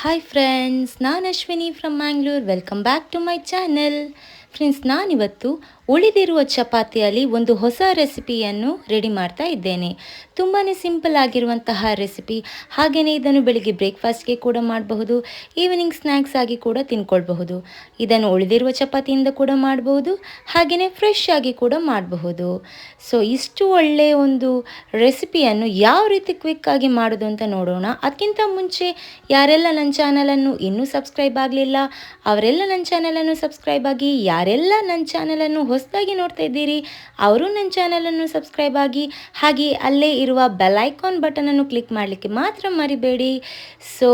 Hi friends ನಾನು Ashwini from Mangalore welcome back to my channel friends ನಾನಿವತ್ತು ಉಳಿದಿರುವ ಚಪಾತಿಯಲ್ಲಿ ಒಂದು ಹೊಸ ರೆಸಿಪಿಯನ್ನು ರೆಡಿ ಮಾಡ್ತಾ ಇದ್ದೇನೆ. ತುಂಬಾ ಸಿಂಪಲ್ ಆಗಿರುವಂತಹ ರೆಸಿಪಿ. ಹಾಗೆಯೇ ಇದನ್ನು ಬೆಳಿಗ್ಗೆ ಬ್ರೇಕ್ಫಾಸ್ಟ್ಗೆ ಕೂಡ ಮಾಡಬಹುದು, ಈವ್ನಿಂಗ್ ಸ್ನ್ಯಾಕ್ಸ್ ಆಗಿ ಕೂಡ ತಿನ್ಕೊಳ್ಬಹುದು. ಇದನ್ನು ಉಳಿದಿರುವ ಚಪಾತಿಯಿಂದ ಕೂಡ ಮಾಡಬಹುದು ಹಾಗೆಯೇ ಫ್ರೆಶ್ ಆಗಿ ಕೂಡ ಮಾಡಬಹುದು. ಸೊ, ಇಷ್ಟು ಒಳ್ಳೆಯ ಒಂದು ರೆಸಿಪಿಯನ್ನು ಯಾವ ರೀತಿ ಕ್ವಿಕ್ ಆಗಿ ಮಾಡೋದು ಅಂತ ನೋಡೋಣ. ಅದಕ್ಕಿಂತ ಮುಂಚೆ ಯಾರೆಲ್ಲ ನನ್ನ ಚಾನಲನ್ನು ಇನ್ನೂ ಸಬ್ಸ್ಕ್ರೈಬ್ ಆಗಲಿಲ್ಲ, ಅವರೆಲ್ಲ ನನ್ನ ಚಾನಲನ್ನು ಸಬ್ಸ್ಕ್ರೈಬ್ ಆಗಿ, ಯಾರೆಲ್ಲ ನನ್ನ ಚಾನಲನ್ನು ಹೊಸದಾಗಿ ನೋಡ್ತಾ ಇದ್ದೀರಿ, ಅವರು ನನ್ನ ಚಾನಲನ್ನು ಸಬ್ಸ್ಕ್ರೈಬ್ ಆಗಿ, ಹಾಗೆ ಅಲ್ಲೇ ಇರುವ ಬೆಲೈಕಾನ್ ಬಟನನ್ನು ಕ್ಲಿಕ್ ಮಾಡಲಿಕ್ಕೆ ಮಾತ್ರ ಮರಿಬೇಡಿ. ಸೊ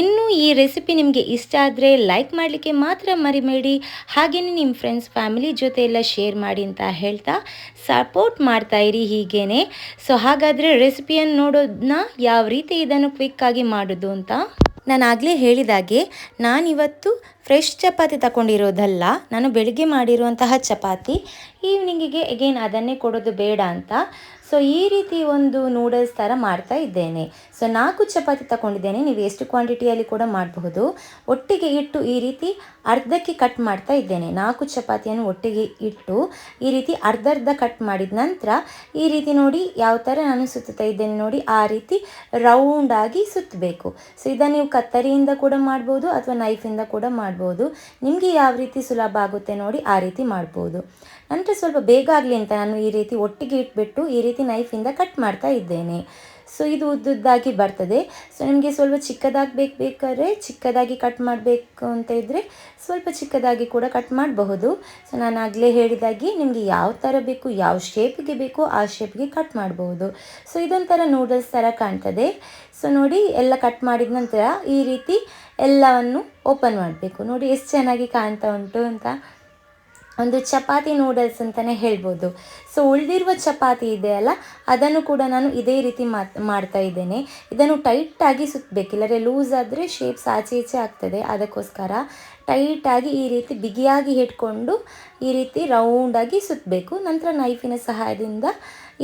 ಇನ್ನೂ ಈ ರೆಸಿಪಿ ನಿಮಗೆ ಇಷ್ಟ ಆದರೆ ಲೈಕ್ ಮಾಡಲಿಕ್ಕೆ ಮಾತ್ರ ಮರಿಬೇಡಿ. ಹಾಗೆಯೇ ನಿಮ್ಮ ಫ್ರೆಂಡ್ಸ್ ಫ್ಯಾಮಿಲಿ ಜೊತೆ ಎಲ್ಲ ಶೇರ್ ಮಾಡಿ ಅಂತ ಹೇಳ್ತಾ ಸಪೋರ್ಟ್ ಮಾಡ್ತಾ ಇರಿ ಹೀಗೇನೆ. ಸೊ ಹಾಗಾದರೆ ರೆಸಿಪಿಯನ್ನು ನೋಡೋದನ್ನ ಯಾವ ರೀತಿ ಇದನ್ನು ಕ್ವಿಕ್ಕಾಗಿ ಮಾಡೋದು ಅಂತ ನಾನು ಆಗಲೇ ಹೇಳಿದಾಗೆ ನಾನಿವತ್ತು ಫ್ರೆಶ್ ಚಪಾತಿ ತಗೊಂಡಿರೋದಲ್ಲ ನಾನು ಬೆಳಿಗ್ಗೆ ಮಾಡಿರುವಂತಹ ಚಪಾತಿ. ಈವ್ನಿಂಗಿಗೆ ಎಗೇನ್ ಅದನ್ನೇ ಕೊಡೋದು ಬೇಡ ಅಂತ. ಸೊ ಈ ರೀತಿ ಒಂದು ನೂಡಲ್ಸ್ ಥರ ಮಾಡ್ತಾ ಇದ್ದೇನೆ. ಸೊ ನಾಲ್ಕು ಚಪಾತಿ ತಗೊಂಡಿದ್ದೇನೆ. ನೀವು ಎಷ್ಟು ಕ್ವಾಂಟಿಟಿಯಲ್ಲಿ ಕೂಡ ಮಾಡಬಹುದು. ಒಟ್ಟಿಗೆ ಇಟ್ಟು ಈ ರೀತಿ ಅರ್ಧಕ್ಕೆ ಕಟ್ ಮಾಡ್ತಾ ಇದ್ದೇನೆ. ನಾಲ್ಕು ಚಪಾತಿಯನ್ನು ಒಟ್ಟಿಗೆ ಇಟ್ಟು ಈ ರೀತಿ ಅರ್ಧ ಅರ್ಧ ಕಟ್ ಮಾಡಿದ ನಂತರ ಈ ರೀತಿ ನೋಡಿ ಯಾವ ಥರ ನಾನು ಸುತ್ತುತ್ತಾ ಇದ್ದೇನೆ ನೋಡಿ ಆ ರೀತಿ ರೌಂಡಾಗಿ ಸುತ್ತಬೇಕು. ಸೊ ಇದನ್ನು ನೀವು ಕತ್ತರಿಯಿಂದ ಕೂಡ ಮಾಡ್ಬೋದು ಅಥವಾ ನೈಫಿಂದ ಕೂಡ ಮಾಡ್ಬೋದು. ನಿಮಗೆ ಯಾವ ರೀತಿ ಸುಲಭ ಆಗುತ್ತೆ ನೋಡಿ ಆ ರೀತಿ ಮಾಡ್ಬೋದು. ನಂತರ ಸ್ವಲ್ಪ ಬೇಗ ಆಗಲಿ ಅಂತ ನಾನು ಈ ರೀತಿ ಒಟ್ಟಿಗೆ ಇಟ್ಬಿಟ್ಟು ಈ ರೀತಿ ನೈಫಿಂದ ಕಟ್ ಮಾಡ್ತಾ ಇದ್ದೇನೆ. ಸೊ ಇದು ಉದ್ದುದ್ದಾಗಿ ಬರ್ತದೆ. ಸೊ ನಿಮಗೆ ಸ್ವಲ್ಪ ಚಿಕ್ಕದಾಗಿ ಬೇಕು ಬೇಕಾದ್ರೆ ಚಿಕ್ಕದಾಗಿ ಕಟ್ ಮಾಡಬೇಕು ಅಂತ ಇದ್ದರೆ ಸ್ವಲ್ಪ ಚಿಕ್ಕದಾಗಿ ಕೂಡ ಕಟ್ ಮಾಡಬಹುದು. ಸೊ ನಾನು ಆಗಲೇ ಹೇಳಿದಾಗಿ ನಿಮಗೆ ಯಾವ ಥರ ಬೇಕು, ಯಾವ ಶೇಪ್ಗೆ ಬೇಕು ಆ ಶೇಪ್ಗೆ ಕಟ್ ಮಾಡಬಹುದು. ಸೊ ಇದೊಂಥರ ನೂಡಲ್ಸ್ ಥರ ಕಾಣ್ತದೆ. ಸೊ ನೋಡಿ ಎಲ್ಲ ಕಟ್ ಮಾಡಿದ ನಂತರ ಈ ರೀತಿ ಎಲ್ಲವನ್ನು ಓಪನ್ ಮಾಡಬೇಕು. ನೋಡಿ ಎಷ್ಟು ಚೆನ್ನಾಗಿ ಕಾಣ್ತಾ ಉಂಟು ಅಂತ. ಒಂದು ಚಪಾತಿ ನೂಡಲ್ಸ್ ಅಂತಲೇ ಹೇಳ್ಬೋದು. ಸೊ ಉಳಿದಿರುವ ಚಪಾತಿ ಇದೆ ಅಲ್ಲ, ಅದನ್ನು ಕೂಡ ನಾನು ಇದೇ ರೀತಿ ಮಾಡ್ತಾ ಇದ್ದೇನೆ. ಇದನ್ನು ಟೈಟಾಗಿ ಸುತ್ತಬೇಕು ಇಲ್ಲರೆ ಲೂಸ್ ಆದರೆ ಶೇಪ್ಸ್ ಆಚೆ ಈಚೆ ಆಗ್ತದೆ. ಅದಕ್ಕೋಸ್ಕರ ಟೈಟಾಗಿ ಈ ರೀತಿ ಬಿಗಿಯಾಗಿ ಹಿಡ್ಕೊಂಡು ಈ ರೀತಿ ರೌಂಡಾಗಿ ಸುತ್ತಬೇಕು ನಂತರ ನೈಫಿನ ಸಹಾಯದಿಂದ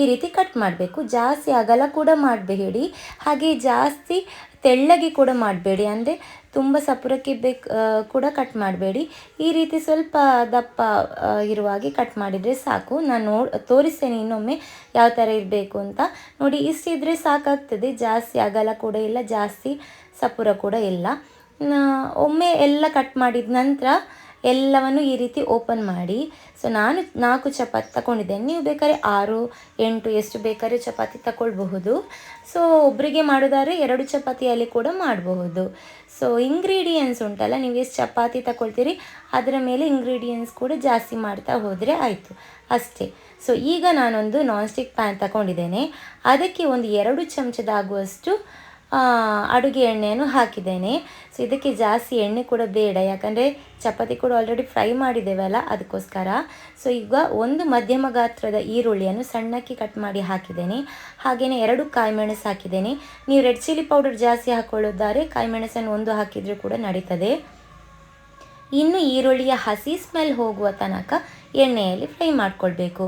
ಈ ರೀತಿ ಕಟ್ ಮಾಡಬೇಕು. ಜಾಸ್ತಿ ಅಗಲ ಕೂಡ ಮಾಡಬೇಡಿ. ಹಾಗೆ ಜಾಸ್ತಿ ತೆಳ್ಳಗೆ ಕೂಡ ಮಾಡಬೇಡಿ. ಅಂದರೆ ತುಂಬ ಸಪುರಕ್ಕೆ ಬೇಕು ಕೂಡ ಕಟ್ ಮಾಡಬೇಡಿ. ಈ ರೀತಿ ಸ್ವಲ್ಪ ದಪ್ಪ ಇರುವ ಹಾಗೆ ಕಟ್ ಮಾಡಿದರೆ ಸಾಕು. ನಾನು ನೋಡ್, ತೋರಿಸ್ತೇನೆ ಇನ್ನೊಮ್ಮೆ ಯಾವ ಥರ ಇರಬೇಕು ಅಂತ. ನೋಡಿ ಇಷ್ಟಿದ್ರೆ ಸಾಕಾಗ್ತದೆ. ಜಾಸ್ತಿ ಅಗಲ ಕೂಡ ಇಲ್ಲ, ಜಾಸ್ತಿ ಸಪುರ ಕೂಡ ಇಲ್ಲ. ಒಮ್ಮೆ ಎಲ್ಲ ಕಟ್ ಮಾಡಿದ ನಂತರ ಎಲ್ಲವನ್ನು ಈ ರೀತಿ ಓಪನ್ ಮಾಡಿ. ಸೊ ನಾನು ನಾಲ್ಕು ಚಪಾತಿ ತಗೊಂಡಿದ್ದೇನೆ. ನೀವು ಬೇಕಾದ್ರೆ ಆರು, ಎಂಟು, ಎಷ್ಟು ಬೇಕಾದ್ರೆ ಚಪಾತಿ ತಗೊಳ್ಬಹುದು. ಸೊ ಒಬ್ಬರಿಗೆ ಮಾಡೋದಾದ್ರೆ ಎರಡು ಚಪಾತಿಯಲ್ಲಿ ಕೂಡ ಮಾಡಬಹುದು. ಸೊ ಇಂಗ್ರೀಡಿಯೆಂಟ್ಸ್ ಉಂಟಲ್ಲ, ನೀವು ಎಷ್ಟು ಚಪಾತಿ ತಗೊಳ್ತೀರಿ, ಅದರ ಮೇಲೆ ಇಂಗ್ರೀಡಿಯೆಂಟ್ಸ್ ಕೂಡ ಜಾಸ್ತಿ ಮಾಡ್ತಾ ಹೋದರೆ ಆಯಿತು. ಅಷ್ಟೇ. ಸೊ ಈಗ ನಾನೊಂದು ನಾನ್ ಸ್ಟಿಕ್ ಪ್ಯಾನ್ ತಗೊಂಡಿದ್ದೇನೆ. ಅದಕ್ಕೆ ಒಂದು ಎರಡು ಚಮಚದಾಗುವಷ್ಟು ಅಡುಗೆ ಎಣ್ಣೆಯನ್ನು ಹಾಕಿದ್ದೇನೆ. ಸೊ ಇದಕ್ಕೆ ಜಾಸ್ತಿ ಎಣ್ಣೆ ಕೂಡ ಬೇಡ. ಯಾಕಂದರೆ ಚಪಾತಿ ಕೂಡ ಆಲ್ರೆಡಿ ಫ್ರೈ ಮಾಡಿದ್ದೇವಲ್ಲ ಅದಕ್ಕೋಸ್ಕರ. ಸೊ ಈಗ ಒಂದು ಮಧ್ಯಮ ಗಾತ್ರದ ಈರುಳ್ಳಿಯನ್ನು ಸಣ್ಣಕ್ಕೆ ಕಟ್ ಮಾಡಿ ಹಾಕಿದ್ದೇನೆ. ಹಾಗೆಯೇ ಎರಡು ಕಾಯಿಮೆಣಸು ಹಾಕಿದ್ದೇನೆ. ನೀವು ರೆಡ್ ಚಿಲ್ಲಿ ಪೌಡರ್ ಜಾಸ್ತಿ ಹಾಕೊಳ್ಳೋದಾದ್ರೆ ಕಾಯಿಮೆಣಸನ್ನು ಒಂದು ಹಾಕಿದರೂ ಕೂಡ ನಡೀತದೆ. ಇನ್ನು ಈರುಳ್ಳಿಯ ಹಸಿ ಸ್ಮೆಲ್ ಹೋಗುವ ತನಕ ಎಣ್ಣೆಯಲ್ಲಿ ಫ್ರೈ ಮಾಡಿಕೊಳ್ಬೇಕು.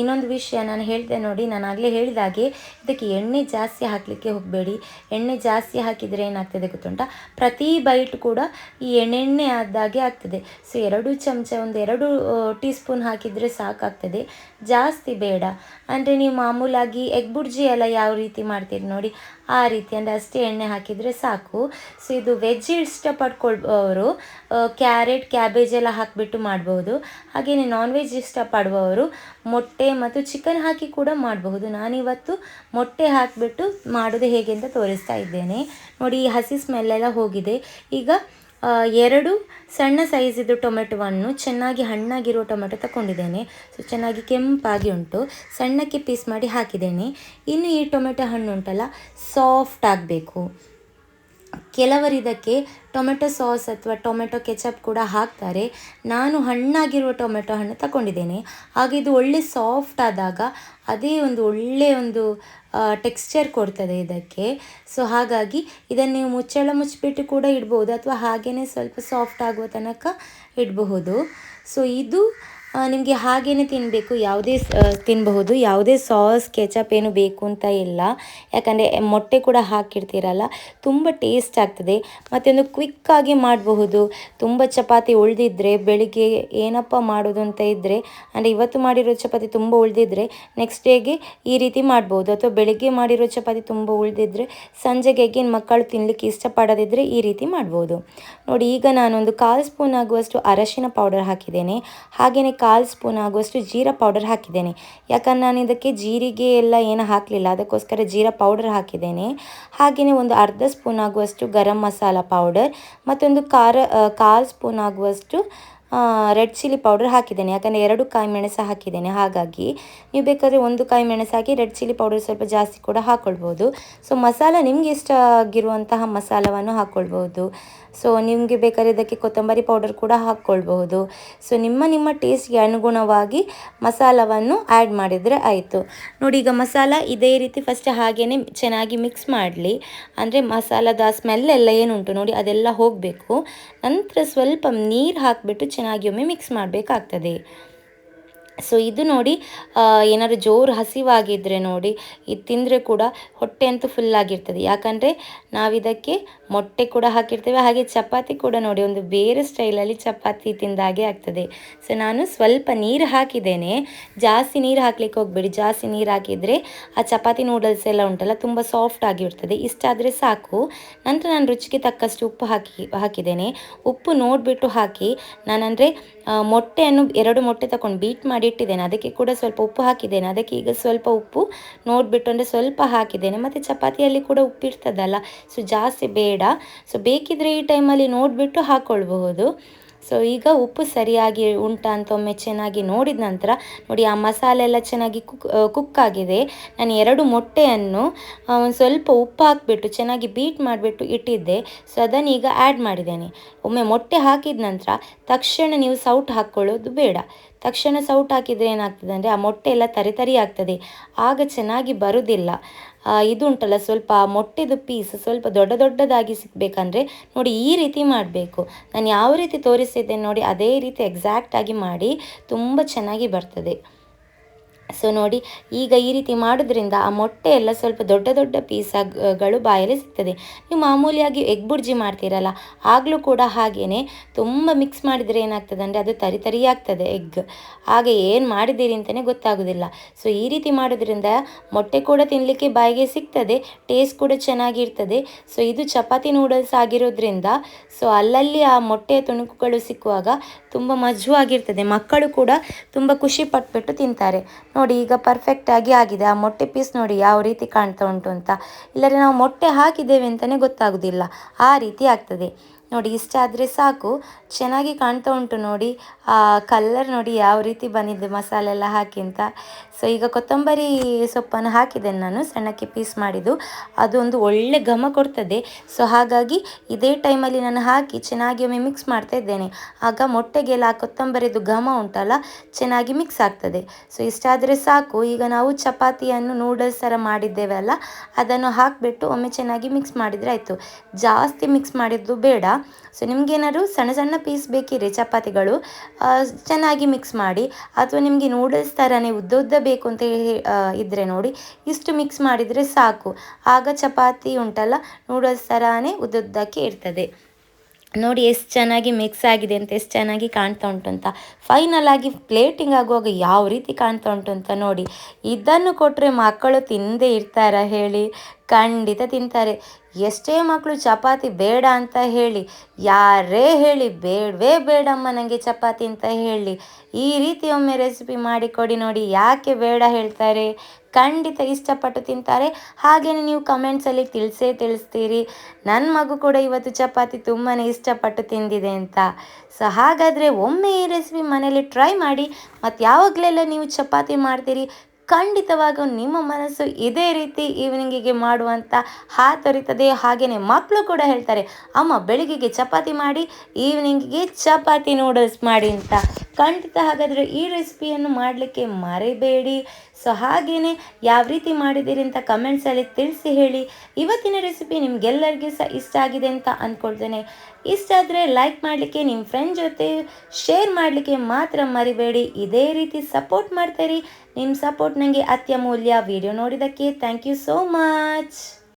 ಇನ್ನೊಂದು ವಿಷಯ ನಾನು ಹೇಳಿದೆ ನೋಡಿ, ನಾನು ಆಗಲೇ ಹೇಳಿದಾಗೆ ಇದಕ್ಕೆ ಎಣ್ಣೆ ಜಾಸ್ತಿ ಹಾಕಲಿಕ್ಕೆ ಹೋಗಬೇಡಿ. ಎಣ್ಣೆ ಜಾಸ್ತಿ ಹಾಕಿದರೆ ಏನಾಗ್ತದೆ ಗೊತ್ತುಂಟ? ಪ್ರತಿ ಬೈಟ್ ಕೂಡ ಈ ಎಣ್ಣೆಣ್ಣೆ ಆದಾಗೆ ಆಗ್ತದೆ. ಸೊ ಎರಡು ಚಮಚ, ಒಂದು ಎರಡು ಟೀ ಸ್ಪೂನ್ ಹಾಕಿದರೆ ಸಾಕಾಗ್ತದೆ. ಜಾಸ್ತಿ ಬೇಡ. ಅಂದರೆ ನೀವು ಮಾಮೂಲಾಗಿ ಎಗ್ ಬುರ್ಜಿ ಎಲ್ಲ ಯಾವ ರೀತಿ ಮಾಡ್ತೀರಿ ನೋಡಿ, ಆ ರೀತಿ ಅಂದರೆ ಅಷ್ಟೇ ಎಣ್ಣೆ ಹಾಕಿದರೆ ಸಾಕು. ಸೊ ಇದು ವೆಜ್ ಇಷ್ಟಪಡ್ಕೊಳ್ಬವರು ಕ್ಯಾರೆಟ್, ಕ್ಯಾಬೇಜ್ ಎಲ್ಲ ಹಾಕಿಬಿಟ್ಟು ಮಾಡ್ಬೋದು. ಹಾಗೆಯೇ ನಾನ್ ವೆಜ್ ಇಷ್ಟಪಡುವವರು ಮೊಟ್ಟೆ ಮತ್ತು ಚಿಕನ್ ಹಾಕಿ ಕೂಡ ಮಾಡಬಹುದು. ನಾನಿವತ್ತು ಮೊಟ್ಟೆ ಹಾಕಿಬಿಟ್ಟು ಮಾಡೋದು ಹೇಗೆ ಅಂತ ತೋರಿಸ್ತಾ ಇದ್ದೇನೆ. ನೋಡಿ ಹಸಿ ಸ್ಮೆಲ್ಲೆಲ್ಲ ಹೋಗಿದೆ. ಈಗ ಎರಡು ಸಣ್ಣ ಸೈಜಿದ್ದು ಟೊಮೆಟೊವನ್ನು ಚೆನ್ನಾಗಿ ಹಣ್ಣಾಗಿರೋ ಟೊಮೆಟೊ ತಗೊಂಡಿದ್ದೇನೆ ಸೊ ಚೆನ್ನಾಗಿ ಕೆಂಪಾಗಿ ಉಂಟು. ಸಣ್ಣಕ್ಕೆ ಪೀಸ್ ಮಾಡಿ ಹಾಕಿದ್ದೇನೆ. ಇನ್ನು ಈ ಟೊಮೆಟೊ ಹಣ್ಣು ಉಂಟಲ್ಲ ಸಾಫ್ಟ್ ಆಗಬೇಕು. ಕೆಲವರು ಇದಕ್ಕೆ ಟೊಮೆಟೊ ಸಾಸ್ ಅಥವಾ ಟೊಮೆಟೊ ಕೆಚಪ್ ಕೂಡ ಹಾಕ್ತಾರೆ. ನಾನು ಹಣ್ಣಾಗಿರುವ ಟೊಮೆಟೊ ಹಣ್ಣು ತಗೊಂಡಿದ್ದೇನೆ ಹಾಗೆ ಇದು ಒಳ್ಳೆ ಸಾಫ್ಟ್ ಆದಾಗ ಅದೇ ಒಂದು ಒಳ್ಳೆಯ ಒಂದು ಟೆಕ್ಸ್ಚರ್ ಕೊಡ್ತದೆ ಇದಕ್ಕೆ. ಸೊ, ಹಾಗಾಗಿ ಇದನ್ನು ನೀವು ಮುಚ್ಚಳ ಮುಚ್ಚಿಬಿಟ್ಟು ಕೂಡ ಇಡ್ಬೋದು ಅಥವಾ ಹಾಗೆಯೇ ಸ್ವಲ್ಪ ಸಾಫ್ಟ್ ಆಗುವ ತನಕ ಇಡಬಹುದು. ಸೊ, ಇದು ನಿಮಗೆ ಹಾಗೇ ತಿನ್ನಬೇಕು ಯಾವುದೇ ತಿನ್ನಬಹುದು ಯಾವುದೇ ಸಾಸ್, ಕೆಚಪ್ ಏನು ಬೇಕು ಅಂತ ಇಲ್ಲ. ಯಾಕಂದರೆ ಮೊಟ್ಟೆ ಕೂಡ ಹಾಕಿರ್ತೀರಲ್ಲ, ತುಂಬ ಟೇಸ್ಟ್ ಆಗ್ತದೆ. ಮತ್ತು ಒಂದು ಕ್ವಿಕ್ಕಾಗಿ ಮಾಡಬಹುದು. ತುಂಬ ಚಪಾತಿ ಉಳಿದಿದ್ರೆ, ಬೆಳಿಗ್ಗೆ ಏನಪ್ಪ ಮಾಡೋದು ಅಂತ ಇದ್ದರೆ ಅಂದರೆ ಇವತ್ತು ಮಾಡಿರೋ ಚಪಾತಿ ತುಂಬ ಉಳಿದಿದ್ರೆ ನೆಕ್ಸ್ಟ್ ಡೇಗೆ ಈ ರೀತಿ ಮಾಡ್ಬೋದು ಅಥವಾ ಬೆಳಿಗ್ಗೆ ಮಾಡಿರೋ ಚಪಾತಿ ತುಂಬ ಉಳಿದಿದ್ರೆ, ಸಂಜೆಗೆ ಏನು ಮಕ್ಕಳು ತಿನ್ನಲಿಕ್ಕೆ ಇಷ್ಟಪಡದಿದ್ದರೆ ಈ ರೀತಿ ಮಾಡ್ಬೋದು ನೋಡಿ, ಈಗ ನಾನೊಂದು ಕಾಲು ಸ್ಪೂನ್ ಆಗುವಷ್ಟು ಅರಶಿನ ಪೌಡರ್ ಹಾಕಿದ್ದೇನೆ. ಹಾಗೆಯೇ ಕಾಲು ಸ್ಪೂನ್ ಆಗುವಷ್ಟು ಜೀರಾ ಪೌಡರ್ ಹಾಕಿದ್ದೇನೆ. ಯಾಕಂದ್ರೆ ನಾನು ಇದಕ್ಕೆ ಜೀರಿಗೆ ಎಲ್ಲ ಏನು ಹಾಕಲಿಲ್ಲ. ಅದಕ್ಕೋಸ್ಕರ ಜೀರಾ ಪೌಡರ್ ಹಾಕಿದ್ದೇನೆ. ಹಾಗೆಯೇ ಒಂದು ಅರ್ಧ ಸ್ಪೂನ್ ಆಗುವಷ್ಟು ಗರಂ ಮಸಾಲ ಪೌಡರ್ ಮತ್ತೊಂದು ಖಾರ ಕಾಲು ಸ್ಪೂನ್ ಆಗುವಷ್ಟು ರೆಡ್ ಚಿಲ್ಲಿ ಪೌಡರ್ ಹಾಕಿದ್ದೇನೆ. ಯಾಕಂದರೆ ಎರಡು ಕಾಯಿ ಮೆಣಸು ಹಾಕಿದ್ದೇನೆ. ಹಾಗಾಗಿ ನೀವು ಬೇಕಾದರೆ ಒಂದು ಕಾಯಿ ಮೆಣಸು ಹಾಕಿ ರೆಡ್ ಚಿಲ್ಲಿ ಪೌಡರ್ ಸ್ವಲ್ಪ ಜಾಸ್ತಿ ಕೂಡ ಹಾಕ್ಕೊಳ್ಬೋದು ಸೊ ಮಸಾಲ ನಿಮಗೆ ಇಷ್ಟ ಆಗಿರುವಂತಹ ಮಸಾಲವನ್ನು ಹಾಕ್ಕೊಳ್ಬೋದು ಸೊ ನಿಮಗೆ ಬೇಕಾದ್ರೆ ಇದಕ್ಕೆ ಕೊತ್ತಂಬರಿ ಪೌಡರ್ ಕೂಡ ಹಾಕ್ಕೊಳ್ಬಹುದು. ಸೊ ನಿಮ್ಮ ನಿಮ್ಮ ಟೇಸ್ಟ್ಗೆ ಅನುಗುಣವಾಗಿ ಮಸಾಲವನ್ನು ಆ್ಯಡ್ ಮಾಡಿದರೆ ಆಯಿತು. ನೋಡಿ, ಈಗ ಮಸಾಲ ಇದೇ ರೀತಿ ಫಸ್ಟ್ ಹಾಗೇ ಚೆನ್ನಾಗಿ ಮಿಕ್ಸ್ ಮಾಡಲಿ. ಅಂದರೆ ಮಸಾಲದ ಸ್ಮೆಲ್ ಎಲ್ಲ ಏನುಂಟು ನೋಡಿ, ಅದೆಲ್ಲ ಹೋಗಬೇಕು. ನಂತರ ಸ್ವಲ್ಪ ನೀರು ಹಾಕಿಬಿಟ್ಟು ಚೆನ್ನಾಗಿ ಒಮ್ಮೆ ಮಿಕ್ಸ್ ಮಾಡಬೇಕಾಗ್ತದೆ. ಸೊ ಇದು ನೋಡಿ ಏನಾದ್ರು ಜೋರು ಹಸಿವಾಗಿದ್ದರೆ ನೋಡಿ ಇದು ತಿಂದರೆ ಕೂಡ ಹೊಟ್ಟೆ ಅಂತೂ ಫುಲ್ಲಾಗಿರ್ತದೆ ಯಾಕಂದರೆ ನಾವಿದಕ್ಕೆ ಮೊಟ್ಟೆ ಕೂಡ ಹಾಕಿರ್ತೇವೆ, ಹಾಗೆ ಚಪಾತಿ ಕೂಡ ನೋಡಿ, ಒಂದು ಬೇರೆ ಸ್ಟೈಲಲ್ಲಿ ಚಪಾತಿ ತಿಂದಾಗೆ ಆಗ್ತದೆ. ಸೊ ನಾನು ಸ್ವಲ್ಪ ನೀರು ಹಾಕಿದ್ದೇನೆ. ಜಾಸ್ತಿ ನೀರು ಹಾಕ್ಲಿಕ್ಕೆ ಹೋಗಬೇಡಿ. ಜಾಸ್ತಿ ನೀರು ಹಾಕಿದರೆ ಆ ಚಪಾತಿ ನೂಡಲ್ಸ್ ಎಲ್ಲ ಉಂಟಲ್ಲ, ತುಂಬ ಸಾಫ್ಟ್ ಆಗಿರ್ತದೆ. ಇಷ್ಟಾದರೆ ಸಾಕು. ನಂತರ ನಾನು ರುಚಿಗೆ ತಕ್ಕಷ್ಟು ಉಪ್ಪು ಹಾಕಿ, ಹಾಕಿದ್ದೇನೆ. ಉಪ್ಪು ನೋಡಿಬಿಟ್ಟು ಹಾಕಿ, ನಾನಂದರೆ ಮೊಟ್ಟೆಯನ್ನು, ಎರಡು ಮೊಟ್ಟೆ ತಗೊಂಡು ಬೀಟ್ ಮಾಡಿ ಇಟ್ಟಿದ್ದೇನೆ. ಅದಕ್ಕೆ ಕೂಡ ಸ್ವಲ್ಪ ಉಪ್ಪು ಹಾಕಿದ್ದೇನೆ. ಅದಕ್ಕೆ ಈಗ ಸ್ವಲ್ಪ ಉಪ್ಪು ನೋಡಿಬಿಟ್ಟು ಅಂದರೆ ಸ್ವಲ್ಪ ಹಾಕಿದ್ದೇನೆ. ಮತ್ತು ಚಪಾತಿಯಲ್ಲಿ ಕೂಡ ಉಪ್ಪು ಇರ್ತದಲ್ಲ, ಸೊ ಜಾಸ್ತಿ ಬೇಡ. ಸೊ ಬೇಕಿದ್ರೆ ಈ ಟೈಮಲ್ಲಿ ನೋಡಿಬಿಟ್ಟು ಹಾಕ್ಕೊಳ್ಬಹುದು ಸೊ ಈಗ ಉಪ್ಪು ಸರಿಯಾಗಿ ಉಂಟಾ ಅಂತ ಒಮ್ಮೆ ಚೆನ್ನಾಗಿ ನೋಡಿದ ನಂತರ, ನೋಡಿ ಆ ಮಸಾಲೆ ಎಲ್ಲ ಚೆನ್ನಾಗಿ ಕುಕ್ ಕುಕ್ ಆಗಿದೆ. ನಾನು ಎರಡು ಮೊಟ್ಟೆಯನ್ನು ಒಂದು ಸ್ವಲ್ಪ ಉಪ್ಪು ಹಾಕಿಬಿಟ್ಟು ಚೆನ್ನಾಗಿ ಬೀಟ್ ಮಾಡಿಬಿಟ್ಟು ಇಟ್ಟಿದ್ದೆ. ಸೊ ಅದನ್ನು ಈಗ ಆ್ಯಡ್ ಮಾಡಿದ್ದೇನೆ. ಒಮ್ಮೆ ಮೊಟ್ಟೆ ಹಾಕಿದ ನಂತರ ತಕ್ಷಣ ನೀವು ಸೌಟ್ ಹಾಕ್ಕೊಳ್ಳೋದು ಬೇಡ. ತಕ್ಷಣ ಸೌಟ್ ಹಾಕಿದರೆ ಏನಾಗ್ತದೆ ಅಂದರೆ ಆ ಮೊಟ್ಟೆ ಎಲ್ಲ ತರಿ ಆಗ್ತದೆ. ಆಗ ಚೆನ್ನಾಗಿ ಬರುವುದಿಲ್ಲ ಇದು ಉಂಟಲ್ಲ ಸ್ವಲ್ಪ ಮೊಟ್ಟೆದು ಪೀಸ್ ಸ್ವಲ್ಪ ದೊಡ್ಡ ದೊಡ್ಡದಾಗಿ ಸಿಗಬೇಕಂದ್ರೆ ನೋಡಿ ಈ ರೀತಿ ಮಾಡಬೇಕು. ನಾನು ಯಾವ ರೀತಿ ತೋರಿಸಿದ್ದೇನೆ ನೋಡಿ, ಅದೇ ರೀತಿ ಎಕ್ಸಾಕ್ಟಾಗಿ ಮಾಡಿ, ತುಂಬ ಚೆನ್ನಾಗಿ ಬರ್ತದೆ. ಸೊ ನೋಡಿ, ಈಗ ಈ ರೀತಿ ಮಾಡೋದ್ರಿಂದ ಆ ಮೊಟ್ಟೆ ಎಲ್ಲ ಸ್ವಲ್ಪ ದೊಡ್ಡ ದೊಡ್ಡ ಪೀಸಗಳು ಬಾಯಲ್ಲಿ ಸಿಗ್ತದೆ. ನೀವು ಮಾಮೂಲಿಯಾಗಿ ಎಗ್ ಬುರ್ಜಿ ಮಾಡ್ತೀರಲ್ಲ, ಆಗಲೂ ಕೂಡ ಹಾಗೇ ತುಂಬ ಮಿಕ್ಸ್ ಮಾಡಿದರೆ ಏನಾಗ್ತದೆ ಅಂದರೆ ಅದು ತರಿ ತರಿ ಆಗ್ತದೆ ಎಗ್. ಹಾಗೆ ಏನು ಮಾಡಿದ್ದೀರಿ ಅಂತಲೇ ಗೊತ್ತಾಗೋದಿಲ್ಲ. ಸೊ ಈ ರೀತಿ ಮಾಡೋದ್ರಿಂದ ಮೊಟ್ಟೆ ಕೂಡ ತಿನ್ನಲಿಕ್ಕೆ ಬಾಯಿಗೆ ಸಿಗ್ತದೆ ಟೇಸ್ಟ್ ಕೂಡ ಚೆನ್ನಾಗಿರ್ತದೆ. ಸೊ ಇದು ಚಪಾತಿ ನೂಡಲ್ಸ್ ಆಗಿರೋದ್ರಿಂದ ಸೊ ಅಲ್ಲಲ್ಲಿ ಆ ಮೊಟ್ಟೆಯ ತುಣುಕುಗಳು ಸಿಕ್ಕುವಾಗ ತುಂಬ ಮಜವಾಗಿರ್ತದೆ ಮಕ್ಕಳು ಕೂಡ ತುಂಬ ಖುಷಿ ಪಟ್ಬಿಟ್ಟು ತಿಂತಾರೆ. ನೋಡಿ ಈಗ ಪರ್ಫೆಕ್ಟಾಗಿ ಆಗಿದೆ. ಆ ಮೊಟ್ಟೆ ಪೀಸ್ ನೋಡಿ ಯಾವ ರೀತಿ ಕಾಣ್ತಾ ಉಂಟು ಅಂತ. ಇಲ್ಲದ್ರೆ ನಾವು ಮೊಟ್ಟೆ ಹಾಕಿದ್ದೇವೆ ಅಂತಲೇ ಗೊತ್ತಾಗೋದಿಲ್ಲ. ಆ ರೀತಿ ಆಗ್ತದೆ. ನೋಡಿ, ಇಷ್ಟ ಆದರೆ ಸಾಕು. ಚೆನ್ನಾಗಿ ಕಾಣ್ತಾ ಉಂಟು ನೋಡಿ. ಆ ಕಲ್ಲರ್ ನೋಡಿ ಯಾವ ರೀತಿ ಬಂದಿದೆ ಮಸಾಲೆ ಎಲ್ಲ ಹಾಕಿ ಅಂತ. ಸೊ ಈಗ ಕೊತ್ತಂಬರಿ ಸೊಪ್ಪನ್ನು ಹಾಕಿದ್ದೇನೆ ನಾನು, ಸಣ್ಣಕ್ಕೆ ಪೀಸ್ ಮಾಡಿದ್ದು. ಅದು ಒಂದು ಒಳ್ಳೆ ಘಮ ಕೊಡ್ತದೆ. ಸೊ ಹಾಗಾಗಿ ಇದೇ ಟೈಮಲ್ಲಿ ನಾನು ಹಾಕಿ ಚೆನ್ನಾಗಿ ಒಮ್ಮೆ ಮಿಕ್ಸ್ ಮಾಡ್ತಾ ಇದ್ದೇನೆ. ಆಗ ಮೊಟ್ಟೆಗೆಲ್ಲ ಆ ಕೊತ್ತಂಬರಿದು ಘಮ ಉಂಟಲ್ಲ, ಚೆನ್ನಾಗಿ ಮಿಕ್ಸ್ ಆಗ್ತದೆ. ಸೊ ಇಷ್ಟಾದರೆ ಸಾಕು. ಈಗ ನಾವು ಚಪಾತಿಯನ್ನು ನೂಡಲ್ಸ್ ಥರ ಮಾಡಿದ್ದೇವೆ ಅಲ್ಲ ಅದನ್ನು ಹಾಕಿಬಿಟ್ಟು ಒಮ್ಮೆ ಚೆನ್ನಾಗಿ ಮಿಕ್ಸ್ ಮಾಡಿದರೆ ಆಯಿತು. ಜಾಸ್ತಿ ಮಿಕ್ಸ್ ಮಾಡಿದ್ದು ಬೇಡ. ಸೊ ನಿಮಗೇನಾದ್ರು ಸಣ್ಣ ಸಣ್ಣ ಪೀಸ್ ಬೇಕಿರಿ ಚಪಾತಿಗಳು ಚೆನ್ನಾಗಿ ಮಿಕ್ಸ್ ಮಾಡಿ, ಅಥವಾ ನಿಮಗೆ ನೂಡಲ್ಸ್ ಥರನೇ ಉದ್ದ ಉದ್ದ ಬೇಕು ಅಂತ ಇದ್ದರೆ ನೋಡಿ, ಇಷ್ಟು ಮಿಕ್ಸ್ ಮಾಡಿದರೆ ಸಾಕು. ಆಗ ಚಪಾತಿ ಉಂಟಲ್ಲ ನೂಡಲ್ಸ್ ಥರನೇ ಉದ್ದುದ್ದಕ್ಕೆ ಇರ್ತದೆ. ನೋಡಿ, ಎಷ್ಟು ಚೆನ್ನಾಗಿ ಮಿಕ್ಸ್ ಆಗಿದೆ ಅಂತ, ಎಷ್ಟು ಚೆನ್ನಾಗಿ ಕಾಣ್ತಾ ಉಂಟು ಅಂತ. ಫೈನಲ್ ಆಗಿ ಪ್ಲೇಟಿಂಗ್ ಆಗುವಾಗ ಯಾವ ರೀತಿ ಕಾಣ್ತಾ ಉಂಟು ಅಂತ ನೋಡಿ. ಇದನ್ನು ಕೊಟ್ಟರೆ ಮಕ್ಕಳು ತಿಂದೇ ಇರ್ತಾರ ಹೇಳಿ? ಖಂಡಿತ ತಿಂತಾರೆ. ಎಷ್ಟೇ ಮಕ್ಕಳು ಚಪಾತಿ ಬೇಡ ಅಂತ ಹೇಳಿ, ಯಾರೇ ಹೇಳಿ ಬೇಡವೇ ಬೇಡಮ್ಮ ನನಗೆ ಚಪಾತಿ ಅಂತ ಹೇಳಿ, ಈ ರೀತಿ ಒಮ್ಮೆ ರೆಸಿಪಿ ಮಾಡಿಕೊಡಿ ನೋಡಿ ಯಾಕೆ ಬೇಡ ಹೇಳ್ತಾರೆ. ಖಂಡಿತ ಇಷ್ಟಪಟ್ಟು ತಿಂತಾರೆ. ಹಾಗೆಯೇ ನೀವು ಕಮೆಂಟ್ಸಲ್ಲಿ ತಿಳಿಸೇ ತಿಳಿಸ್ತೀರಿ. ನನ್ನ ಮಗು ಕೂಡ ಇವತ್ತು ಚಪಾತಿ ತುಂಬಾ ಇಷ್ಟಪಟ್ಟು ತಿಂದಿದೆ ಅಂತ. ಸೊ ಹಾಗಾದರೆ ಒಮ್ಮೆ ಈ ರೆಸಿಪಿ ಮನೇಲಿ ಟ್ರೈ ಮಾಡಿ, ಮತ್ತು ಯಾವಾಗಲೆಲ್ಲ ನೀವು ಚಪಾತಿ ಮಾಡ್ತೀರಿ? ಖಂಡಿತವಾಗೂ ನಿಮ್ಮ ಮನಸ್ಸು ಇದೇ ರೀತಿ ಈವ್ನಿಂಗಿಗೆ ಮಾಡುವಂಥ ಹಾತೊರಿತದೆ. ಹಾಗೆಯೇ ಮಕ್ಕಳು ಕೂಡ ಹೇಳ್ತಾರೆ, ಅಮ್ಮ, ಬೆಳಿಗ್ಗೆಗೆ ಚಪಾತಿ ಮಾಡಿ ಈವ್ನಿಂಗಿಗೆ ಚಪಾತಿ ನೂಡಲ್ಸ್ ಮಾಡಿ ಅಂತ. ಖಂಡಿತ ಹಾಗಾದರೆ ಈ ರೆಸಿಪಿಯನ್ನು ಮಾಡಲಿಕ್ಕೆ ಮರೆಯಬೇಡಿ ಸೊ ಹಾಗೆಯೇ ಯಾವ ರೀತಿ ಮಾಡಿದ್ದೀರಿ ಅಂತ ಕಮೆಂಟ್ಸಲ್ಲಿ ತಿಳಿಸಿ ಹೇಳಿ. ಇವತ್ತಿನ ರೆಸಿಪಿ ನಿಮಗೆಲ್ಲರಿಗೂ ಸಹ ಇಷ್ಟ ಆಗಿದೆ ಅಂತ ಅಂದ್ಕೊಳ್ತೇನೆ. ಇಷ್ಟ ಆದರೆ ಲೈಕ್ ಮಾಡಲಿಕ್ಕೆ ನಿಮ್ಮ ಫ್ರೆಂಡ್ ಜೊತೆ ಶೇರ್ ಮಾಡಲಿಕ್ಕೆ ಮಾತ್ರ ಮರಿಬೇಡಿ. ಇದೇ ರೀತಿ ಸಪೋರ್ಟ್ ಮಾಡ್ತಾಯಿರಿ ನಿಮ್ಮ ಸಪೋರ್ಟ್ ನನಗೆ ಅತ್ಯಮೂಲ್ಯ ವಿಡಿಯೋ ನೋಡಿದ್ದಕ್ಕೆ ಥ್ಯಾಂಕ್ ಯು ಸೋ ಮಚ್